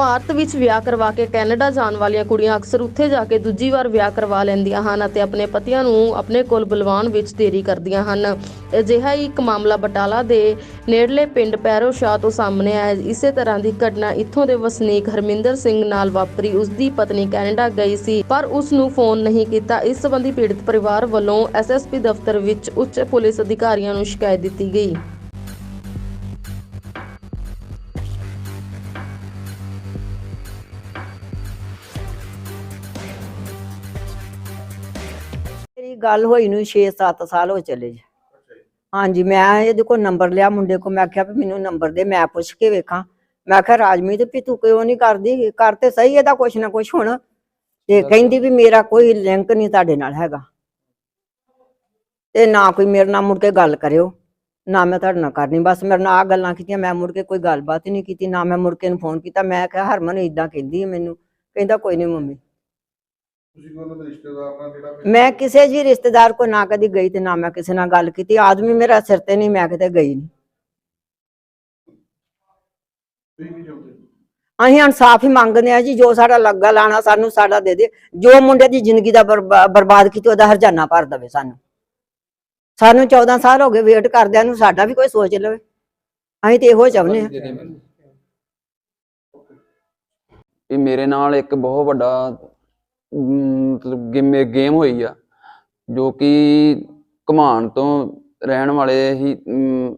ਭਾਰਤ ਵਿੱਚ ਵਿਆਹ ਕਰਵਾ ਕੇ ਕੈਨੇਡਾ ਜਾਣ ਵਾਲੀਆਂ ਕੁੜੀਆਂ ਅਕਸਰ ਉੱਥੇ ਜਾ ਕੇ ਦੂਜੀ ਵਾਰ ਵਿਆਹ ਕਰਵਾ ਲੈਂਦੀਆਂ ਹਨ ਅਤੇ ਆਪਣੇ ਪਤੀਆਂ ਨੂੰ ਆਪਣੇ ਕੋਲ ਬੁਲਵਾਉਣ ਵਿੱਚ ਦੇਰੀ ਕਰਦੀਆਂ ਹਨ। ਅਜਿਹਾ ਹੀ ਇੱਕ ਮਾਮਲਾ ਬਟਾਲਾ ਦੇ ਨੇੜਲੇ ਪਿੰਡ ਪੈਰੋ ਸ਼ਾਹ ਤੋਂ ਸਾਹਮਣੇ ਆਇਆ ਇਸੇ ਤਰ੍ਹਾਂ ਦੀ ਘਟਨਾ ਇੱਥੋਂ ਦੇ ਵਸਨੀਕ ਹਰਮਿੰਦਰ ਸਿੰਘ ਨਾਲ ਵਾਪਰੀ। ਉਸ ਦੀ ਪਤਨੀ ਕੈਨੇਡਾ ਗਈ ਸੀ, ਪਰ ਉਸ ਨੂੰ ਫੋਨ ਨਹੀਂ ਕੀਤਾ। ਇਸ ਸੰਬੰਧੀ ਪੀੜਤ ਪਰਿਵਾਰ ਵੱਲੋਂ ਐਸਐਸਪੀ ਦਫ਼ਤਰ ਵਿੱਚ ਉੱਚ ਪੁਲਿਸ ਅਧਿਕਾਰੀਆਂ ਨੂੰ ਸ਼ਿਕਾਇਤ ਦਿੱਤੀ ਗਈ। ਗੱਲ ਹੋਈ ਨੂੰ 6-7 ਸਾਲ ਹੋ ਚਲੇ ਜੀ। ਹਾਂਜੀ ਮੈਂ ਇਹਦੇ ਕੋਲ ਨੰਬਰ ਲਿਆ ਮੁੰਡੇ ਕੋ ਮੈਂ ਆਖਿਆ ਵੀ ਮੈਨੂੰ ਨੰਬਰ ਦੇ ਮੈਂ ਪੁੱਛ ਕੇ ਵੇਖਾਂ। ਮੈਂ ਆਖਿਆ ਰਾਜਮੀਤ ਵੀ ਤੂੰ ਕਿਉਂ ਨਹੀਂ ਕਰਦੀ? ਕਰ ਤੇ ਸਹੀ ਇਹਦਾ ਕੁਛ ਨਾ ਕੁਛ ਹੁਣ। ਤੇ ਕਹਿੰਦੀ ਵੀ ਮੇਰਾ ਕੋਈ ਲਿੰਕ ਨਹੀਂ ਤੁਹਾਡੇ ਨਾਲ ਹੈਗਾ। ਤੇ ਨਾ ਕੋਈ ਮੇਰੇ ਨਾਲ ਮੁੜ ਕੇ ਗੱਲ ਕਰਿਓ। ਨਾ ਮੈਂ ਤੁਹਾਡੇ ਨਾਲ ਕਰਨੀ। ਬਸ ਮੇਰੇ ਨਾਲ ਆ ਗੱਲਾਂ ਕੀਤੀਆਂ ਮੈਂ ਮੁੜ ਕੇ ਕੋਈ ਗੱਲਬਾਤ ਹੀ ਨਹੀਂ ਕੀਤੀ। ਨਾ ਮੈਂ ਮੁੜ ਕੇ ਨੂੰ ਫੋਨ ਕੀਤਾ। ਮੈਂ ਕਿਹਾ ਹਰਮਨ ਇਦਾਂ ਕਹਿੰਦੀ ਹੈ ਮੈਨੂੰ। ਕਹਿੰਦਾ ਕੋਈ ਨਹੀਂ ਮੰਮੀ। ਤੁਸੀਂ ਕੋਈ ਉਹਨਾਂ ਦੇ ਰਿਸ਼ਤੇਦਾਰ ਨਾਲ ਜਿਹੜਾ ਫਿਰ- ਮੈਂ ਕਿਸੇ ਜੀ ਰਿਸ਼ਤੇਦਾਰ ਕੋ ਨਾ ਕਦੀ ਗਈ ਤੇ ਨਾ ਮੈਂ ਕਿਸੇ ਨਾਲ ਗੱਲ ਕੀਤੀ। ਆਦਮੀ ਮੇਰਾ ਸਿਰ ਤੇ ਨਹੀਂ ਮੈਂ ਕਿਤੇ ਗਈ ਨਹੀਂ। ਤੁਸੀਂ ਅਸੀਂ ਇਨਸਾਫ ਹੀ ਮੰਗਦੇ ਆ ਜੀ ਜੋ ਸਾਡਾ ਲੱਗਾ ਲਾਣਾ ਸਾਨੂੰ ਸਾਡਾ ਦੇ ਦੇ। ਜੋ ਮੁੰਡੇ ਦੀ ਜ਼ਿੰਦਗੀ ਦਾ ਬਰਬਾ- ਬਰਬਾਦ ਕੀਤੀ ਉਹਦਾ ਹਰਜਾਨਾ ਭਰ ਦੇਵੇ ਸਾਨੂੰ। ਸਾਨੂੰ 14 ਸਾਲ ਹੋ ਗਏ ਵੇਟ ਕਰਦਿਆਂ ਨੂੰ ਸਾਡਾ ਵੀ ਕੋਈ ਸੋਚ ਲਵੇ। ਅਸੀਂ ਤੇ ਇਹੋ ਚਾਹੁੰਦੇ ਆ ਵੀ ਮੇਰੇ ਨਾਲ ਇੱਕ ਬਹੁਤ ਵੱਡਾ ਮਤਲਬ ਗੇਮ ਗੇਮ ਹੋਈ ਆ ਜੋ ਕਿ ਘਮਾਣ ਤੋਂ ਰਹਿਣ ਵਾਲੇ ਹੀ ਅਮ,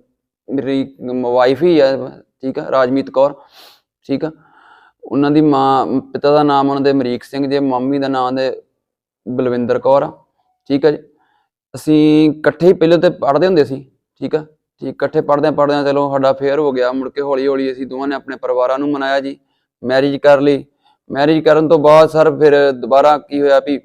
ਮੇਰੀ ਵਾਈਫ ਹੀ ਆ ਠੀਕ ਆ ਰਾਜਮੀਤ ਕੌਰ ਠੀਕ ਆ। ਉਹਨਾਂ ਦੀ ਮਾਂ ਪਿਤਾ ਦਾ ਨਾਮ ਉਹਨਾਂ ਦੇ ਅਮਰੀਕ ਸਿੰਘ ਜੇ ਮੰਮੀ ਦਾ ਨਾਮ ਦੇ ਬਲਵਿੰਦਰ ਕੌਰ ਆ ਠੀਕ ਆ ਜੀ। ਅਸੀਂ ਇਕੱਠੇ ਹੀ ਪਹਿਲੇ ਤੇ ਪੜ੍ਹਦੇ ਹੁੰਦੇ ਸੀ ਠੀਕ ਆ। ਠੀਕ ਇਕੱਠੇ ਪੜ੍ਹਦਿਆਂ ਪੜ੍ਹਦਿਆਂ ਚਲੋ ਸਾਡਾ ਫੇਅਰ ਹੋ ਗਿਆ ਮੁੜ ਕੇ ਹੌਲੀ ਹੌਲੀ ਅਸੀਂ ਦੋਵਾਂ ਨੇ ਆਪਣੇ ਪਰਿਵਾਰਾਂ ਨੂੰ ਮਨਾਇਆ ਜੀ ਮੈਰਿਜ ਕਰ ਲਈ ਮੈਰਿਜ ਕਰਨ ਤੋਂ ਬਾਅਦ ਸਰ ਫਿਰ ਦੁਬਾਰਾ ਕੀ ਹੋਇਆ ਵੀ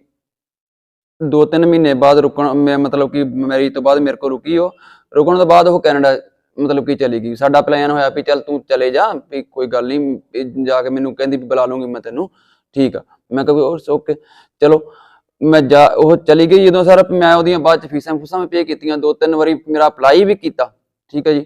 ਦੋ ਤਿੰਨ ਮਹੀਨੇ ਬਾਅਦ ਰੁਕਣ, ਮੈਂ ਮਤਲਬ ਕਿ ਮੈਰਿਜ ਤੋਂ ਬਾਅਦ ਮੇਰੇ ਕੋਲ ਰੁਕੀ ਉਹ, ਰੁਕਣ ਤੋਂ ਬਾਅਦ ਉਹ ਕੈਨੇਡਾ ਮਤਲਬ ਕਿ ਚਲੀ ਗਈ। ਸਾਡਾ ਪਲਾਨ ਹੋਇਆ ਵੀ ਚੱਲ ਤੂੰ ਚਲੇ ਜਾ, ਵੀ ਕੋਈ ਗੱਲ ਨਹੀਂ ਜਾ ਕੇ ਮੈਨੂੰ ਕਹਿੰਦੀ ਵੀ ਬੁਲਾ ਲੂੰਗੀ ਮੈਂ ਤੈਨੂੰ। ਠੀਕ ਆ। ਮੈਂ ਕਿਹਾ ਓਕੇ ਚਲੋ, ਮੈਂ ਜਾ, ਉਹ ਚਲੀ ਗਈ ਜਦੋਂ ਸਰ ਮੈਂ ਉਹਦੀਆਂ ਬਾਅਦ ਚ ਫੀਸਾਂ ਫੂਸਾਂ ਵੀ ਪੇ ਕੀਤੀਆਂ ਦੋ ਤਿੰਨ ਵਾਰੀ ਮੇਰਾ ਅਪਲਾਈ ਵੀ ਕੀਤਾ। ਠੀਕ ਹੈ ਜੀ।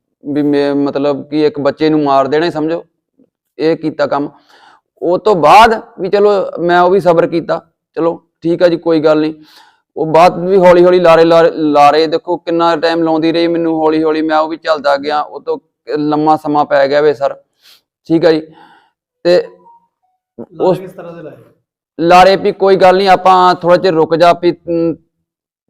ਵੀ ਮੈਂ ਮਤਲਬ ਕਿ ਇੱਕ ਬੱਚੇ ਨੂੰ ਮਾਰ ਦੇਣਾ ਹੀ ਸਮਝੋ ਇਹ ਕੀਤਾ ਕੰਮ। ਉਹ ਤੋਂ ਬਾਅਦ ਵੀ ਚਲੋ ਮੈਂ ਉਹ ਵੀ ਸਬਰ ਕੀਤਾ ਚਲੋ ਠੀਕ ਆ ਜੀ ਕੋਈ ਗੱਲ ਨਹੀਂ। ਉਹ ਬਾਅਦ ਵੀ ਹੌਲੀ ਹੌਲੀ ਲਾਰੇ ਲਾਰੇ- ਦੇਖੋ ਕਿੰਨਾ ਟਾਈਮ ਲਾਉਂਦੀ ਰਹੀ ਮੈਨੂੰ ਹੌਲੀ ਹੌਲੀ ਮੈਂ ਉਹ ਵੀ ਚੱਲਦਾ ਗਿਆ ਉਹ ਤੋਂ ਲੰਮਾ ਸਮਾਂ ਪੈ ਗਿਆ ਵੇ ਸਰ। ਠੀਕ ਆ ਜੀ ਤੇ ਉਸ ਤਰ੍ਹਾਂ ਦੇ ਲਾਏ? ਲਾਰੇ ਵੀ ਕੋਈ ਗੱਲ ਨਹੀਂ ਆਪਾਂ ਥੋੜਾ ਜਿਹਾ ਰੁਕ ਜਾ ਵੀ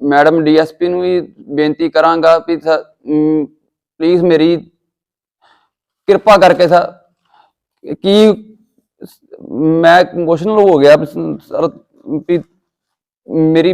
ਮੈਡਮ ਡੀਐਸਪੀ ਨੂੰ ਵੀ ਬੇਨਤੀ ਕਰਾਂਗਾ ਵੀ ਪਲੀਜ਼ ਮੇਰੀ ਕਿਰਪਾ ਕਰਕੇ ਸਰ ਕੀ ਮੈਂ ਇਮੋਸ਼ਨਲ ਹੋ ਗਿਆ, ਸਰ, ਵੀ ਮੇਰੀ